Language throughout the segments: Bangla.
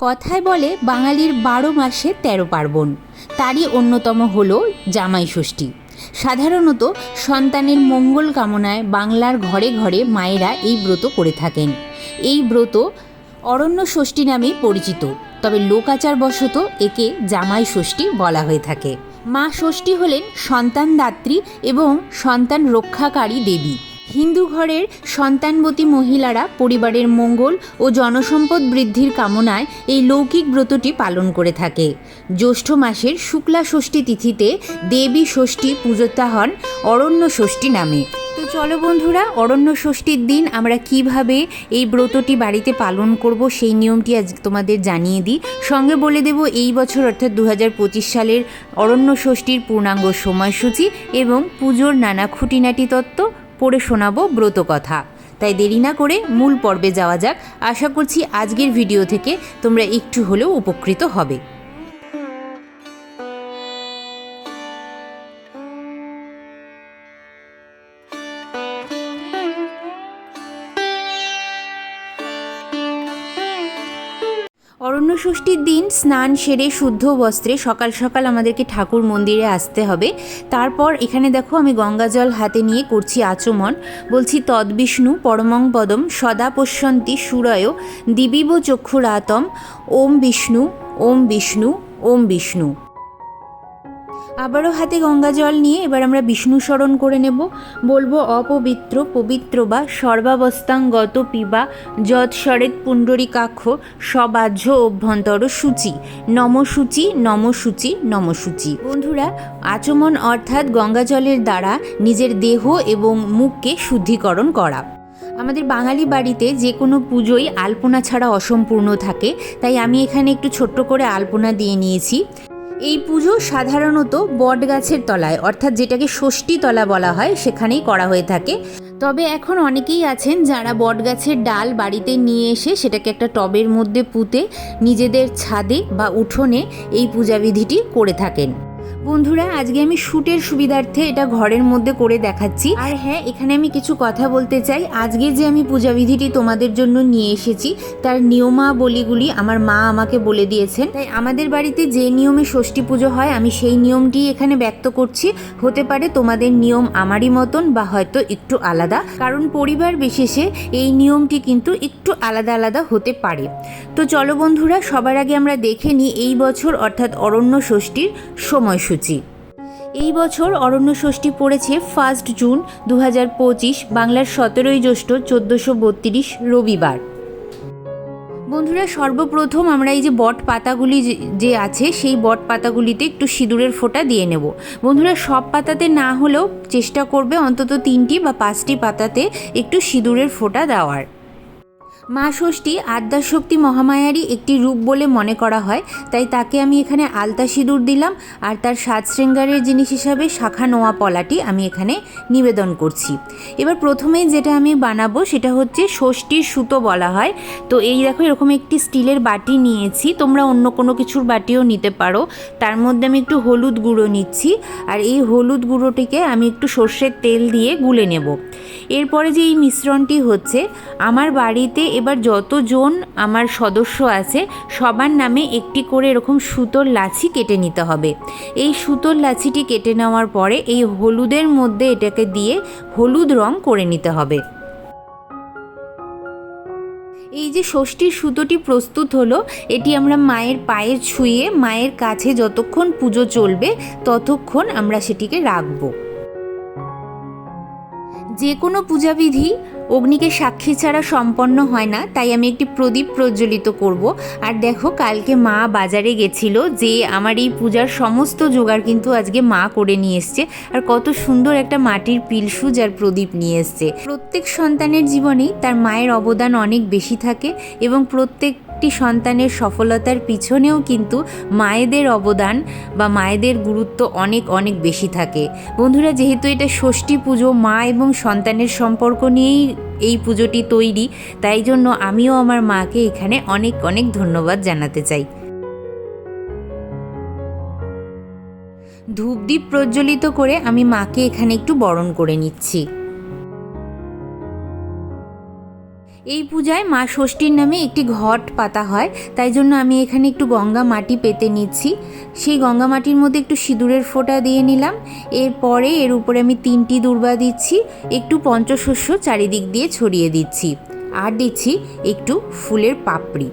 কথায় বলে, বাঙালির বারো মাসে তেরো পার্বণ। তারই অন্যতম হলো জামাই ষষ্ঠী। সাধারণত সন্তানের মঙ্গল কামনায় বাংলার ঘরে ঘরে মায়েরা এই ব্রত করে থাকেন। এই ব্রত অরণ্য ষষ্ঠী নামে পরিচিত, তবে লোকাচারবশত একে জামাই ষষ্ঠী বলা হয়ে থাকে। মা ষষ্ঠী হলেন সন্তানদাত্রী এবং সন্তান রক্ষাকারী দেবী। হিন্দু ঘরের সন্তানবতী মহিলারা পরিবারের মঙ্গল ও জনসম্পদ বৃদ্ধির কামনায় এই লৌকিক ব্রতটি পালন করে থাকে। জ্যৈষ্ঠ মাসের শুক্লা ষষ্ঠী তিথিতে দেবী ষষ্ঠী পূজতা হন অরণ্য ষষ্ঠী নামে। তো চলো বন্ধুরা, অরণ্য ষষ্ঠীর দিন আমরা কীভাবে এই ব্রতটি বাড়িতে পালন করব সেই নিয়মটি আজ তোমাদের জানিয়ে দিই। সঙ্গে বলে দেব, এই বছর অর্থাৎ দু হাজার পঁচিশ সালের অরণ্য ষষ্ঠীর পূর্ণাঙ্গ সময়সূচি এবং পুজোর নানা খুঁটিনাটি তত্ত্ব পড়ে শোনাবো ব্রত কথা। তাই দেরি না করে মূল পর্বে যাওয়া যাক। আশা করছি আজকের ভিডিও থেকে তোমরা একটু হলেও উপকৃত হবে। অরণ্য ষষ্ঠীর দিন স্নান সেরে শুদ্ধ বস্ত্রে সকাল সকাল আমাদেরকে ঠাকুর মন্দিরে আসতে হবে। তারপর এখানে দেখো আমি গঙ্গা জল হাতে নিয়ে করছি আচমন। বলছি তদ্বিষ্ণু পরমং পদম, সদা পশ্যন্তি সুরয়, দিবিব চক্ষুরাতম, ওম বিষ্ণু ওম বিষ্ণু ওম বিষ্ণু। আবারও হাতে গঙ্গা জল নিয়ে এবার আমরা বিষ্ণু স্মরণ করে নেব। বলব অপবিত্র, পবিত্র বা সর্বাবস্থাঙ্গত পিবা, যৎ শরেত পুণ্ডরিকাক্ষ সবাহ্য অভ্যন্তর সূচি। নমসূচি নমসূচি নমসূচি। বন্ধুরা, আচমন অর্থাৎ গঙ্গা জলের দ্বারা নিজের দেহ এবং মুখকে শুদ্ধিকরণ করা। আমাদের বাঙালি বাড়িতে যে কোনো পুজোই আলপনা ছাড়া অসম্পূর্ণ থাকে, তাই আমি এখানে একটু ছোট্ট করে আলপনা দিয়ে নিয়েছি। এই পুজো সাধারণত বট গাছের তলায়, অর্থাৎ যেটাকে ষষ্ঠী তলা বলা হয়, সেখানেই করা হয়ে থাকে। তবে এখন অনেকেই আছেন যারা বটগাছের ডাল বাড়িতে নিয়ে এসে সেটাকে একটা টবের মধ্যে পুঁতে নিজেদের ছাদে বা উঠোনে এই পূজাবিধিটি করে থাকেন। বন্ধুরা, আজকে আমি শ্যুটের সুবিধার্থে এটা ঘরের মধ্যে করে দেখাচ্ছি। আর হ্যাঁ এখানে আমি কিছু কথা বলতে চাই। আজকে যে আমি পূজাবিধিটি তোমাদের জন্য নিয়ে এসেছি, তার নিয়মাবলীগুলি আমার মা আমাকে বলে দিয়েছেন। তাই আমাদের বাড়িতে যে নিয়মে ষষ্ঠী পুজো হয়, আমি সেই নিয়মটি এখানে ব্যক্ত করছি। হতে পারে তোমাদের নিয়ম আমারই মতন বা হয়তো একটু আলাদা। কারণ পরিবার বিশেষে এই নিয়মটি কিন্তু একটু আলাদা আলাদা হতে পারে। তো চলো বন্ধুরা, সবার আগে আমরা দেখে নিই এই বছর অর্থাৎ অরণ্য ষষ্ঠীর সময়সূচি। এই বছর অরণ্য ষষ্ঠী পড়েছে ফার্স্ট জুন দু হাজার পঁচিশ, বাংলার সতেরোই জ্যৈষ্ঠ চোদ্দোশো বত্রিশ, রবিবার। বন্ধুরা, সর্বপ্রথম আমরা এই যে বট পাতাগুলি যে আছে, সেই বট পাতাগুলিতে একটু সিঁদুরের ফোঁটা দিয়ে নেব। বন্ধুরা, সব পাতাতে না হলেও চেষ্টা করবে অন্তত তিনটি বা পাঁচটি পাতাতে একটু সিঁদুরের ফোঁটা দেওয়ার। মা ষষ্ঠী আদ্যাশক্তি মহামায়ারই একটি রূপ বলে মনে করা হয়, তাই তাকে আমি এখানে আলতা সিঁদুর দিলাম আর তার সাত শৃঙ্গারের জিনিস হিসাবে শাখা নোয়া পলাটি আমি এখানে নিবেদন করছি। এবার প্রথমেই যেটা আমি বানাবো সেটা হচ্ছে ষষ্ঠীর সুতো বলা হয়। তো এই দেখো এরকম একটি স্টিলের বাটি নিয়েছি, তোমরা অন্য কোনো কিছুর বাটিও নিতে পারো। তার মধ্যে আমি একটু হলুদ গুঁড়ো নিচ্ছি আর এই হলুদ গুঁড়োটিকে আমি একটু সর্ষের তেল দিয়ে গুলে নেব। এরপরে যে এই মিশ্রণটি হচ্ছে, আমার বাড়িতে এবার যতজন আমার সদস্য আছে, সবার নামে একটি করে এরকম সুতোর লাছি কেটে নিতে হবে। এই সুতোর লাছিটি কেটে নেওয়ার পরে এই হলুদের মধ্যে এটাকে দিয়ে হলুদ রং করে নিতে হবে। এই যে ষষ্ঠীর সুতোটি প্রস্তুত হলো, এটি আমরা মায়ের পায়ে ছুঁয়ে, মায়ের কাছে যতক্ষণ পুজো চলবে, ততক্ষণ আমরা সেটিকে রাখব। যে কোনো পূজাবিধি অগ্নিকে সাক্ষী ছাড়া সম্পন্ন হয় না, তাই আমি একটি প্রদীপ প্রজ্বলিত করব। আর দেখো, কালকে মা বাজারে গেছিল যে আমার এই পূজার সমস্ত জোগাড় কিন্তু আজকে মা করে নিয়ে এসছে। আর কত সুন্দর একটা মাটির পিলসুজ আর প্রদীপ নিয়ে এসছে। প্রত্যেক সন্তানের জীবনেই তার মায়ের অবদান অনেক বেশি থাকে এবং প্রত্যেক একটি সন্তানের সফলতার পিছনেও কিন্তু মায়েদের অবদান বা মায়েদের গুরুত্ব অনেক অনেক বেশি থাকে। বন্ধুরা, যেহেতু এটা ষষ্ঠী পুজো, মা এবং সন্তানের সম্পর্ক নিয়েই এই পুজোটি তৈরি, তাই জন্য আমিও আমার মাকে এখানে অনেক অনেক ধন্যবাদ জানাতে চাই। ধূপদীপ প্রজ্বলিত করে আমি মাকে এখানে একটু বরণ করে নিচ্ছি। এই পূজায় মা ষষ্ঠীর নামে একটি ঘট পাতা হয়, তাই জন্য আমি এখানে একটু গঙ্গা মাটি পেতে নিচ্ছি। সেই গঙ্গা মাটির মধ্যে একটু সিঁদুরের ফোঁটা দিয়ে নিলাম। এরপরে এর উপরে আমি তিনটি দুর্বা দিচ্ছি, একটু পঞ্চশস্য চারিদিক দিয়ে ছড়িয়ে দিচ্ছি। আর দিচ্ছি একটু ফুলের পাপড়ি।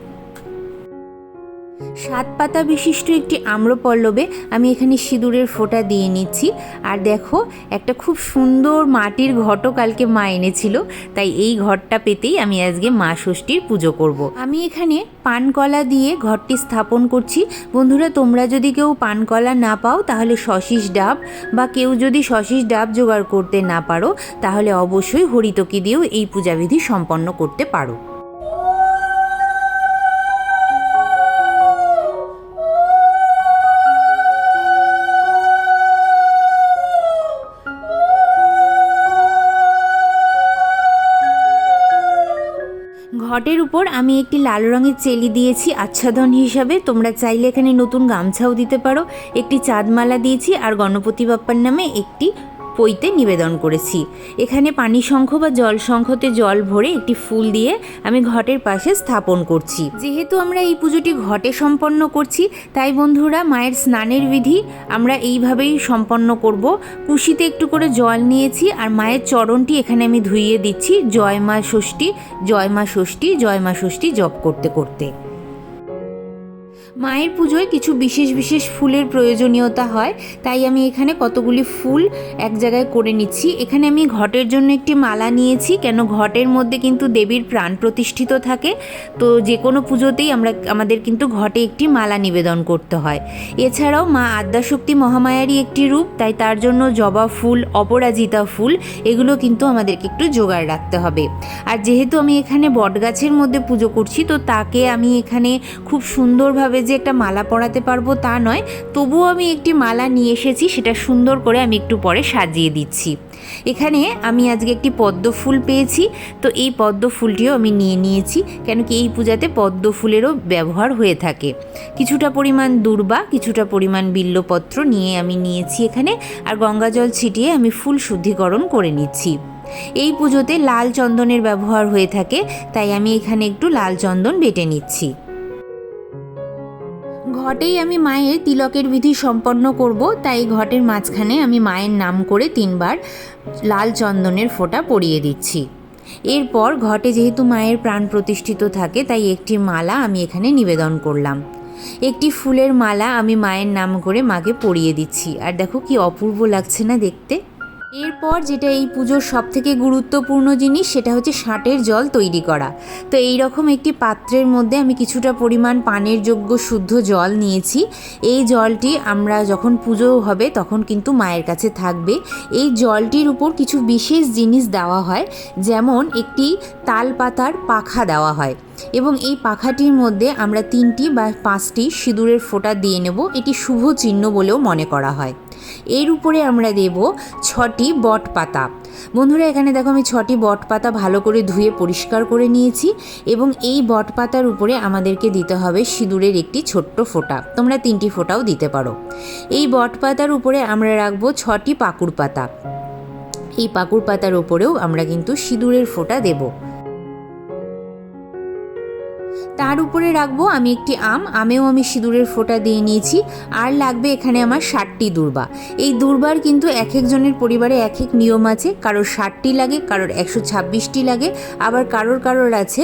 সাত পাতা বিশিষ্ট একটি আম্রপল্লবে আমি এখানে সিঁদুরের ফোঁটা দিয়ে নিচ্ছি। আর দেখো, একটা খুব সুন্দর মাটির ঘটও কালকে মা এনেছিল, তাই এই ঘরটা পেতেই আমি আজকে মা ষষ্ঠীর পুজো করব। আমি এখানে পানকলা দিয়ে ঘরটি স্থাপন করছি। বন্ধুরা, তোমরা যদি কেউ পানকলা না পাও, তাহলে শশিস ডাব বা কেউ যদি শশিস ডাব জোগাড় করতে না পারো, তাহলে অবশ্যই হরিতকি দিয়েও এই পূজাবিধি সম্পন্ন করতে পারো। ঘটের উপর আমি একটি লাল রঙের চেলি দিয়েছি আচ্ছাদন হিসাবে। তোমরা চাইলে এখানে নতুন গামছাও দিতে পারো। একটি চাঁদমালা দিয়েছি আর গণপতি বাপ্পার নামে একটি পইতে নিবেদন করেছি। এখানে পানি শঙ্খ বা জল শঙ্খতে জল ভরে একটি ফুল দিয়ে আমি ঘটের পাশে স্থাপন করছি। যেহেতু আমরা এই পুজোটি ঘটে সম্পন্ন করছি, তাই বন্ধুরা মায়ের স্নানের বিধি আমরা এইভাবেই সম্পন্ন করব। কুশিতে একটু করে জল নিয়েছি আর মায়ের চরণটি এখানে আমি ধুইয়ে দিচ্ছি। জয় মা ষষ্ঠী, জয় মা ষষ্ঠী, জয় মা ষষ্ঠী, জপ করতে করতে। মায়ের পুজোয় কিছু বিশেষ বিশেষ ফুলের প্রয়োজনীয়তা হয়, তাই আমি এখানে কতগুলি ফুল এক জায়গায় করে নিচ্ছি। এখানে আমি ঘটের জন্য একটি মালা নিয়েছি, কেন ঘটের মধ্যে কিন্তু দেবীর প্রাণ প্রতিষ্ঠিত থাকে। তো যে কোনো পুজোতেই আমরা, আমাদের কিন্তু ঘটে একটি মালা নিবেদন করতে হয়। এছাড়াও মা আদ্যাশক্তি মহামায়ারই একটি রূপ, তাই তার জন্য জবা ফুল, অপরাজিতা ফুল, এগুলো কিন্তু আমাদেরকে একটু জোগাড় রাখতে হবে। আর যেহেতু আমি এখানে বটগাছের মধ্যে পুজো করছি, তো তাকে আমি এখানে খুব সুন্দরভাবে যে একটা মালা পরাতে পারব তা নয়, তবুও আমি একটি মালা নিয়ে এসেছি, সেটা সুন্দর করে আমি একটু পরে সাজিয়ে দিচ্ছি। এখানে আমি আজকে একটি পদ্ম ফুল পেয়েছি, তো এই পদ্ম ফুলটিও আমি নিয়ে নিয়েছি, কেন কি এই পূজাতে পদ্ম ফুলেরও ব্যবহার হয়ে থাকে। কিছুটা পরিমাণ দূর্বা, কিছুটা পরিমাণ বিল্লপত্র নিয়ে আমি নিয়েছি এখানে, আর গঙ্গা জল ছিটিয়ে আমি ফুল শুদ্ধিকরণ করে নিচ্ছি। এই পুজোতে লাল চন্দনের ব্যবহার হয়ে থাকে, তাই আমি এখানে একটু লাল চন্দন বেটে নিচ্ছি। ঘটেই আমি মায়ের তিলকের বিধি সম্পন্ন করব, তাই ঘটের মাঝখানে আমি মায়ের নাম করে তিনবার লাল চন্দনের ফোঁটা পরিয়ে দিচ্ছি। এরপর ঘটে যেহেতু মায়ের প্রাণ প্রতিষ্ঠিত থাকে, তাই একটি মালা আমি এখানে নিবেদন করলাম। একটি ফুলের মালা আমি মায়ের নাম করে মাকে পরিয়ে দিচ্ছি। আর দেখো কি অপূর্ব লাগছে না দেখতে। এরপর যেটা এই পুজোর সব থেকে গুরুত্বপূর্ণ জিনিস, সেটা হচ্ছে ষাটের জল তৈরি করা। তো এই রকম একটি পাত্রের মধ্যে আমি কিছুটা পরিমাণ পানের যোগ্য শুদ্ধ জল নিয়েছি। এই জলটি আমরা যখন পুজো হবে, তখন কিন্তু মায়ের কাছে থাকবে। এই জলটির উপর কিছু বিশেষ জিনিস দেওয়া হয়, যেমন একটি তাল পাতার পাখা দেওয়া হয়। এবং এই পাখাটির মধ্যে আমরা তিনটি বা পাঁচটি সিঁদুরের ফোঁটা দিয়ে নেব। এটি শুভ চিহ্ন বলেও মনে করা হয়। এর উপরে আমরা দেব ছটি বট পাতা বন্ধুরা, এখানে দেখো আমি ছটি বট পাতা ভালো করে ধুয়ে পরিষ্কার করে নিয়েছি এবং এই বট পাতার উপরে আমাদেরকে দিতে হবে সিঁদুরের একটি ছোট্ট ফোঁটা। তোমরা তিনটি ফোঁটাও দিতে পারো। এই বট পাতার উপরে আমরা রাখব ছটি পাকুড় পাতা এই পাকুড় পাতার উপরেও আমরা কিন্তু সিঁদুরের ফোঁটা দেবো। তার উপরে রাখব আমি একটি আম, আমেও আমি সিঁদুরের ফোঁটা দিয়ে নিয়েছি, আর লাগবে এখানে আমার ষাটটি দুর্বা। এই দুর্বার কিন্তু এক একজনের পরিবারে এক এক নিয়ম আছে, কারোর ষাটটি লাগে, কারোর একশো ছাব্বিশটি লাগে, আবার কারোর কারোর আছে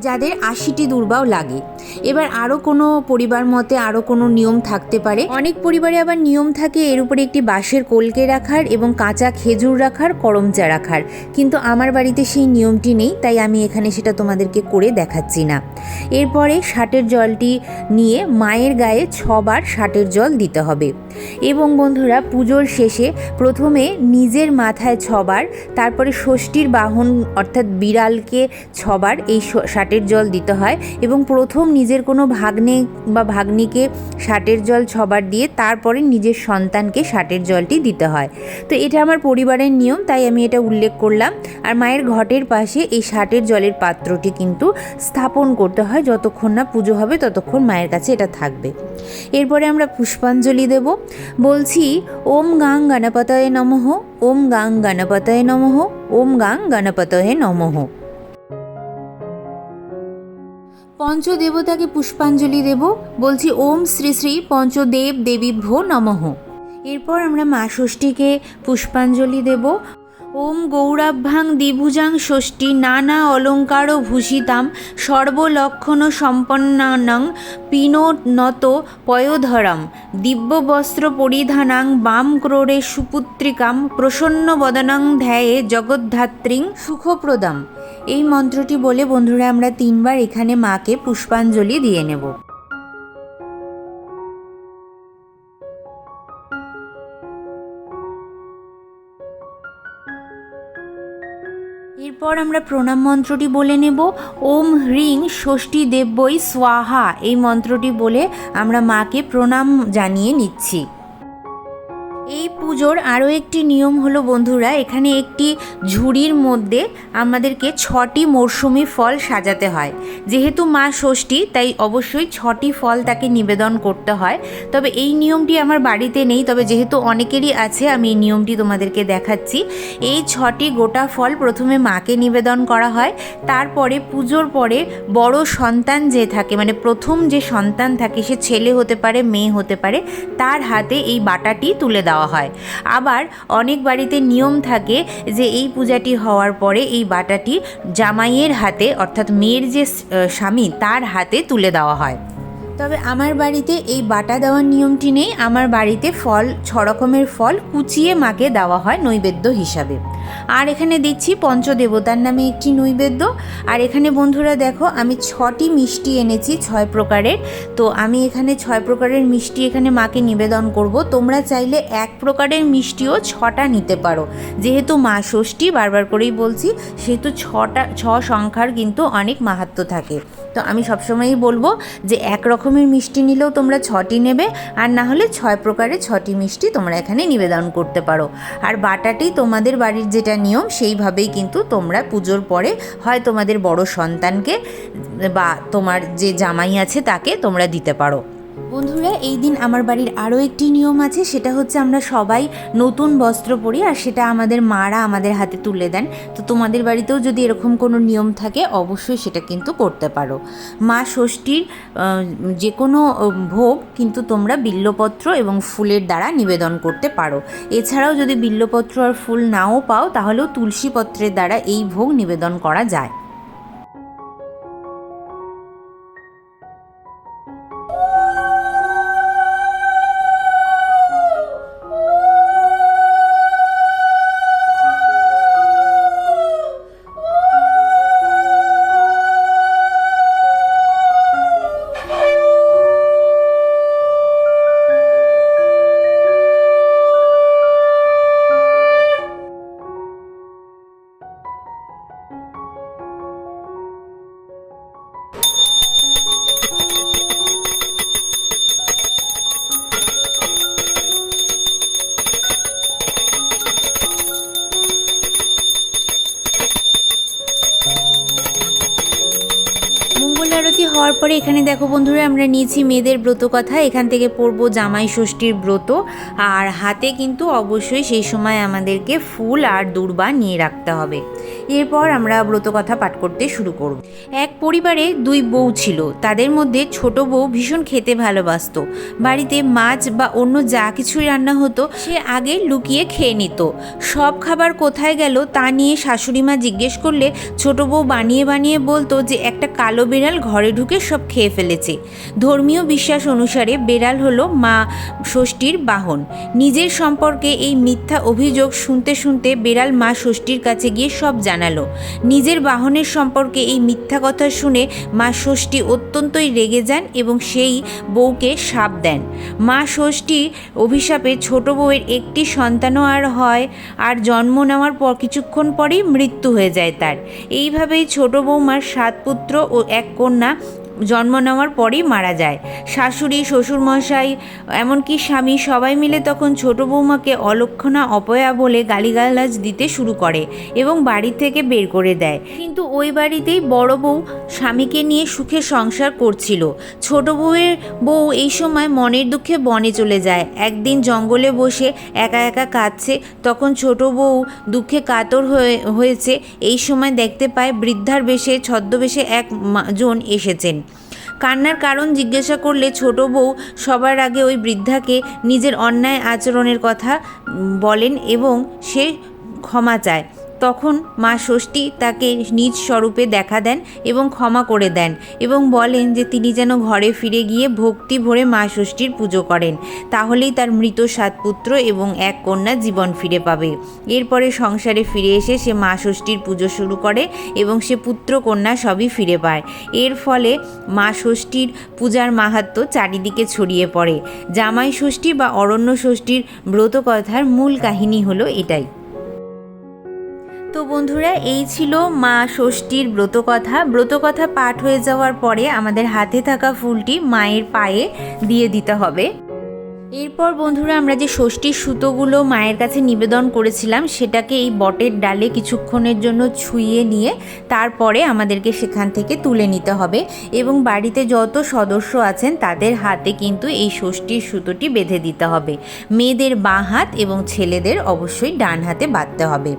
যাদের আশিটি দুর্বাও লাগে। এবার আরও কোনো পরিবার মতে আরও কোনো নিয়ম থাকতে পারে। অনেক পরিবারে আবার নিয়ম থাকে এর উপরে একটি বাঁশের কলকে রাখার এবং কাঁচা খেজুর রাখার, করমচা রাখার। কিন্তু আমার বাড়িতে সেই নিয়মটি নেই, তাই আমি এখানে সেটা তোমাদেরকে করে দেখাচ্ছি না। এরপরে ষাটের জলটি নিয়ে মায়ের গায়ে ছবার ষাটের জল দিতে হবে। এবং বন্ধুরা, পুজোর শেষে প্রথমে নিজের মাথায় ছবার, তারপরে ষষ্ঠীর বাহন অর্থাৎ বিড়ালকে ছবার এই ষাটের জল দিতে হয় এবং প্রথম নিজের কোনো ভাগ্নে বা ভাগ্নিকে ষাটের জল ছবার দিয়ে তারপরে নিজের সন্তানকে ষাটের জলটি দিতে হয়। তো এটা আমার পরিবারের নিয়ম, তাই আমি এটা উল্লেখ করলাম। আর মায়ের ঘটের পাশে এই ষাটের জলের পাত্রটি কিন্তু স্থাপন করতে হয়, যতক্ষণ না পুজো হবে ততক্ষণ মায়ের কাছে এটা থাকবে। এরপরে আমরা পুষ্পাঞ্জলি দেব। বলছি, ওম গাং গণপতয়ে নমঃ, ওম গাং গণপতয়ে নমঃ, ওম গাং গণপতয়ে নমঃ। পঞ্চদেবতাকে পুষ্পাঞ্জলি দেব। বলছি, ওম শ্রী শ্রী পঞ্চদেব দেবীভ্যো নমঃ। এরপর আমরা মা ষষ্ঠীকে পুষ্পাঞ্জলি দেব। ওম গৌরাভ্যাং দ্বিভুজাং ষষ্ঠী নানা অলঙ্কার ভূষিতাম সর্বলক্ষণ সম্পন্নানং পিনোনত পয়োধরম দিব্যবস্ত্র পরিধানাং বাম ক্রোড়ে সুপুত্রিকাম প্রসন্ন বদনাং ধ্যায়ে জগদ্ধাত্রীং সুখপ্রদাম। এই মন্ত্রটি বলে, বন্ধুরা, আমরা তিনবার এখানে মাকে পুষ্পাঞ্জলি দিয়ে নেব। এরপর আমরা প্রণাম মন্ত্রটি বলে নেব। ওম হ্রিং ষষ্ঠী দেব্যই স্বাহা। এই মন্ত্রটি বলে আমরা মাকে প্রণাম জানিয়ে নিচ্ছি। পুজোর আরও একটি নিয়ম হলো, বন্ধুরা, এখানে একটি ঝুড়ির মধ্যে আমাদেরকে ছটি মরশুমি ফল সাজাতে হয়। যেহেতু মা ষষ্ঠী, তাই অবশ্যই ছটি ফল তাকে নিবেদন করতে হয়। তবে এই নিয়মটি আমার বাড়িতে নেই, তবে যেহেতু অনেকেরই আছে, আমি এই নিয়মটি তোমাদেরকে দেখাচ্ছি। এই ছটি গোটা ফল প্রথমে মাকে নিবেদন করা হয়, তারপরে পুজোর পরে বড় সন্তান যে থাকে মানে প্রথম যে সন্তান থাকে, সে ছেলে হতে পারে, মেয়ে হতে পারে, তার হাতে এই বাটাটি তুলে দেওয়া হয়। আবার অনেক বাড়িতে নিয়ম থাকে যে এই পূজাটি হওয়ার পরে এই বাটাটি জামাইয়ের হাতে, অর্থাৎ মেয়ের যে স্বামী, তার হাতে তুলে দেওয়া হয়। তবে আমার বাড়িতে এই বাটা দেওয়ার নিয়মটি নেই। আমার বাড়িতে ফল ছ রকমের ফল কুচিয়ে মাকে দেওয়া হয় নৈবেদ্য হিসাবে। আর এখানে দিচ্ছি পঞ্চদেবতার নামে একটি নৈবেদ্য। আর এখানে বন্ধুরা দেখো, আমি ছটি মিষ্টি এনেছি, ছয় প্রকারের। তো আমি এখানে ছয় প্রকারের মিষ্টি এখানে মাকে নিবেদন করব। তোমরা চাইলে এক প্রকারের মিষ্টিও ছটা নিতে পারো। যেহেতু মা ষষ্ঠী, বারবার করেই বলছি, সেহেতু ছটা, ছ সংখ্যার কিন্তু অনেক মাহাত্ম্য থাকে। তো আমি সবসময়ই বলব যে এক রকমের মিষ্টি নিলেও তোমরা ছটি নেবে, আর না হলে ছয় প্রকারের ছটি মিষ্টি তোমরা এখানে নিবেদন করতে পারো। আর বাটাটি তোমাদের বাড়ির যেটা নিয়ম, সেইভাবেই কিন্তু তোমরা পুজোর পরে হয় তোমাদের বড় সন্তানকে বা তোমার যে জামাই আছে তাকে তোমরা দিতে পারো। বন্ধুরা, এই দিন আমার বাড়ির আরও একটি নিয়ম আছে। সেটা হচ্ছে আমরা সবাই নতুন বস্ত্র পরি আর সেটা আমাদের মারা আমাদের হাতে তুলে দেন। তো তোমাদের বাড়িতেও যদি এরকম কোনো নিয়ম থাকে, অবশ্যই সেটা কিন্তু করতে পারো। মা ষষ্ঠীর যে কোনো ভোগ কিন্তু তোমরা বিল্লপত্র এবং ফুলের দ্বারা নিবেদন করতে পারো। এছাড়াও যদি বিল্লপত্র আর ফুল নাও পাও, তাহলেও তুলসী পত্রের দ্বারা এই ভোগ নিবেদন করা যায়। আরতি হওয়ার পরে এখানে দেখো বন্ধুরা, আমরা নিয়েছি মেয়েদের ব্রত কথা এখান থেকে পড়ব জামাই ষষ্ঠীর ব্রত। আর হাতে কিন্তু অবশ্যই সেই সময় আমাদেরকে ফুল আর দূর্বা নিয়ে রাখতে হবে। এরপর আমরা ব্রত কথা পাঠ করতে শুরু করব। এক পরিবারে দুই বউ ছিল। তাদের মধ্যে ছোট বউ ভীষণ খেতে ভালোবাসতো। বাড়িতে মাছ বা অন্য যা কিছুই রান্না হতো, সে আগে লুকিয়ে খেয়ে নিত। সব খাবার কোথায় গেল তা নিয়ে শাশুড়ি মা জিজ্ঞেস করলে ছোট বউ বানিয়ে বানিয়ে বলতো যে, একটা কালো বিড়াল ঘরে ঢুকে সব খেয়ে ফেলেছে। ধর্মীয় বিশ্বাস অনুসারে বেড়াল হলো মা ষষ্ঠীর বাহন। নিজের সম্পর্কে এই মিথ্যা অভিযোগ শুনতে শুনতে বেড়াল মা ষষ্ঠীর কাছে গিয়ে সব জানালো। নিজের বাহনের সম্পর্কে এই মিথ্যা কথা শুনে মা ষষ্ঠী অত্যন্তই রেগে যান এবং সেই বউকে সাপ দেন। মা ষষ্ঠী অভিশাপে ছোট বউয়ের একটি সন্তানও আর হয়, আর জন্ম নেওয়ার পর কিছুক্ষণ পরেই মৃত্যু হয়ে যায় তার। এইভাবেই ছোট বৌমার সাত পুত্র ও এক কন্যা জন্ম নেওয়ার পরেই মারা যায়। শাশুড়ি, শ্বশুরমশাই, এমনকি স্বামী সবাই মিলে তখন ছোট বৌমাকে অলক্ষণা, অপয়া বলে গালিগালাজ দিতে শুরু করে এবং বাড়ি থেকে বের করে দেয়। কিন্তু ওই বাড়িতেই বড় বউ স্বামীকে নিয়ে সুখে সংসার করছিল। ছোট বউয়ের বউ এই সময় মনের দুঃখে বনে চলে যায়। একদিন জঙ্গলে বসে একা একা কাঁদছে। তখন ছোট বউ দুঃখে কাতর হয়ে, হয়েছে। এই সময় দেখতে পায় বৃদ্ধার বেশে, ছদ্মবেশে এক জন এসেছেন। কান্নার কারণ জিজ্ঞাসা করলে ছোট বউ সবার আগে ওই বৃদ্ধাকে নিজের অন্যায় আচরণের কথা বলেন এবং সে ক্ষমা চায়। তখন মা ষষ্ঠী তাকে নিজ স্বরূপে দেখা দেন এবং ক্ষমা করে দেন এবং বলেন যে তিনি যেন ঘরে ফিরে গিয়ে ভক্তি ভরে মা ষষ্ঠীর পুজো করেন। তাহলেই তার মৃত সাত পুত্র এবং এক কন্যা জীবন ফিরে পাবে। এরপরে সংসারে ফিরে এসে সে মা ষষ্ঠীর পুজো শুরু করে এবং সে পুত্র কন্যা সবই ফিরে পায়। এর ফলে মা ষষ্ঠীর পূজার মাহাত্ম্য চারিদিকে ছড়িয়ে পড়ে। জামাই ষষ্ঠী বা অরণ্য ষষ্ঠীর ব্রতকথার মূল কাহিনী হলো এটাই। তো বন্ধুরা, এই ছিল মা ষষ্ঠীর ব্রতকথা। ব্রতকথা পাঠ হয়ে যাওয়ার পরে আমাদের হাতে থাকা ফুলটি মায়ের পায়ে দিয়ে দিতে হবে। এরপর বন্ধুরা আমরা যে ষষ্ঠীর সুতোগুলো মায়ের কাছে নিবেদন করেছিলাম, সেটাকে এই বটের ডালে কিছুক্ষণের জন্য ছুঁয়ে নিয়ে তারপরে আমাদেরকে সেখান থেকে তুলে নিতে হবে এবং বাড়িতে যত সদস্য আছেন তাদের হাতে কিন্তু এই ষষ্ঠীর সুতোটি বেঁধে দিতে হবে। মেয়েদের বাঁ হাত এবং ছেলেদের অবশ্যই ডান হাতে বাঁধতে হবে।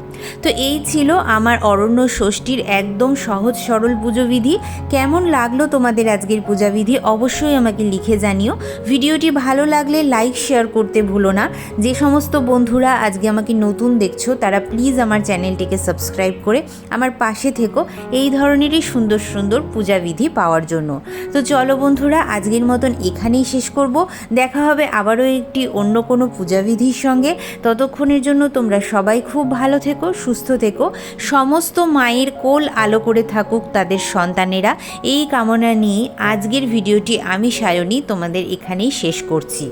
তো এই ছিল আমার অরণ্য ষষ্ঠীর একদম সহজ সরল পুজোবিধি কেমন লাগল তোমাদের আজকের পূজাবিধি অবশ্যই আমাকে লিখে জানিও। ভিডিওটি ভালো লাগলে লাইক শেয়ার করতে ভুলো না। যে সমস্ত বন্ধুরা আজকে আমাকে নতুন দেখছ, তারা প্লিজ আমার চ্যানেলটিকে সাবস্ক্রাইব করে আমার পাশে থেকো এই ধরনেরই সুন্দর সুন্দর পূজাবিধি পাওয়ার জন্য। তো চলো বন্ধুরা, আজকের মতন এখানেই শেষ করব। দেখা হবে আবারও একটি অন্য কোনো পূজাবিধির সঙ্গে। ততক্ষণের জন্য তোমরা সবাই খুব ভালো থেকো, সুস্থ থেকো। সমস্ত মায়ের কোল আলো করে থাকুক তাদের সন্তানেরা। এই কামনা নিয়ে আজকের ভিডিওটি আমি সায়নী, তোমাদের এখানেই শেষ করছি।